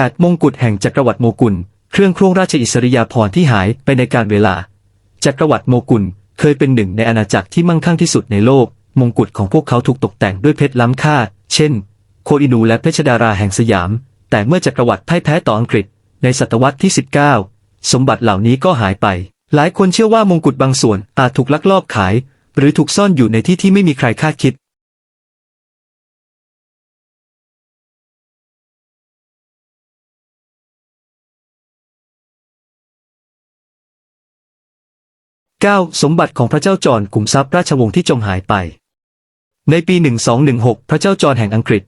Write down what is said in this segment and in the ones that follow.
8. มงกุฎแห่งจักรวรรดิโมกุล เครื่องครงราชอิสริยาภรณ์ที่หายไปในการเวลา จักรวรรดิโมกุลเคยเป็นหนึ่งในอาณาจักรที่มั่งคั่งที่สุดในโลก มงกุฎของพวกเขาถูกตกแต่งด้วยเพชรล้ำค่า เช่น โคอินูและเพชรดาราแห่งสยาม แต่เมื่อจักรวรรดิพ่ายแพ้ต่ออังกฤษ ในศตวรรษที่ 19 สมบัติเหล่านี้ก็หายไป หลายคนเชื่อว่ามงกุฎบางส่วนอาจถูกลักลอบขาย หรือถูกซ่อนอยู่ในที่ที่ไม่มีใครคาดคิด 9. สมบัติของพระเจ้าจอห์นกลุ่มทรัพย์ราชวงศ์ที่จมหายไป ในปี 1216 พระเจ้าจอห์นแห่งอังกฤษ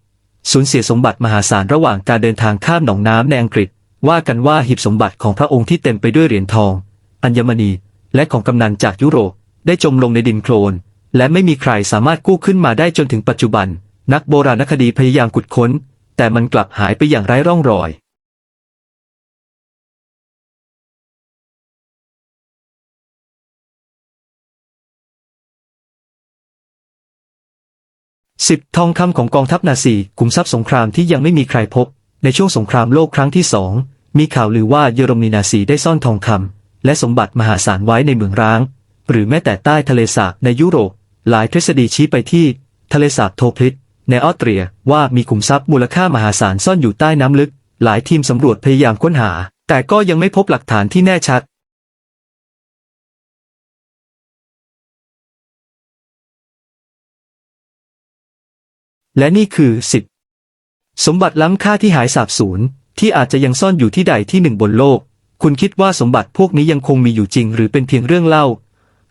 สูญเสียสมบัติมหาศาลระหว่างการเดินทางข้ามหนองน้ำในอังกฤษ ว่ากันว่าหีบสมบัติของพระองค์ที่เต็มไปด้วยเหรียญทอง อัญมณี และของกำนันจากยุโรป ได้จมลงในดินโคลน และไม่มีใครสามารถกู้ขึ้นมาได้จนถึงปัจจุบัน นักโบราณคดีพยายามขุดค้น แต่มันกลับหายไปอย่างไร้ร่องรอย สิบทองคำของกองทัพนาซีขุมทรัพย์สงครามที่ยังไม่มีใครพบ ในช่วงสงครามโลกครั้งที่สองมีข่าวลือว่าเยอรมนีนาซีได้ซ่อนทองคำและสมบัติมหาศาลไว้ในเมืองร้าง หรือแม้แต่ใต้ทะเลสาบในยุโรป หลายทฤษฎีชี้ไปที่ ทะเลสาบโทพลิตในออสเตรียว่ามีขุมทรัพย์มูลค่ามหาศาลซ่อนอยู่ใต้น้ำลึก หลายทีมสำรวจพยายามค้นหา แต่ก็ยังไม่พบหลักฐานที่แน่ชัด และนี่คือสิบสมบัติล้ำค่าที่หายสาบสูญที่อาจจะยังซ่อนอยู่ที่ใดที่หนึ่งบนโลก คุณคิดว่าสมบัติพวกนี้ยังคงมีอยู่จริง หรือเป็นเพียงเรื่องเล่า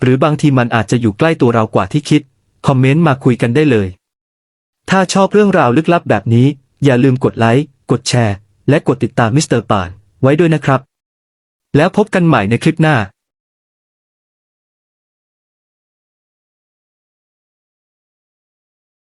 หรือบางทีมันอาจจะอยู่ใกล้ตัวเรากว่าที่คิด คอมเมนต์มาคุยกันได้เลย ถ้าชอบเรื่องราวลึกลับแบบนี้ อย่าลืมกดไลค์ กดแชร์ และกดติดตามมิสเตอร์ป่านไว้ด้วยนะครับ แล้วพบกันใหม่ในคลิปหน้า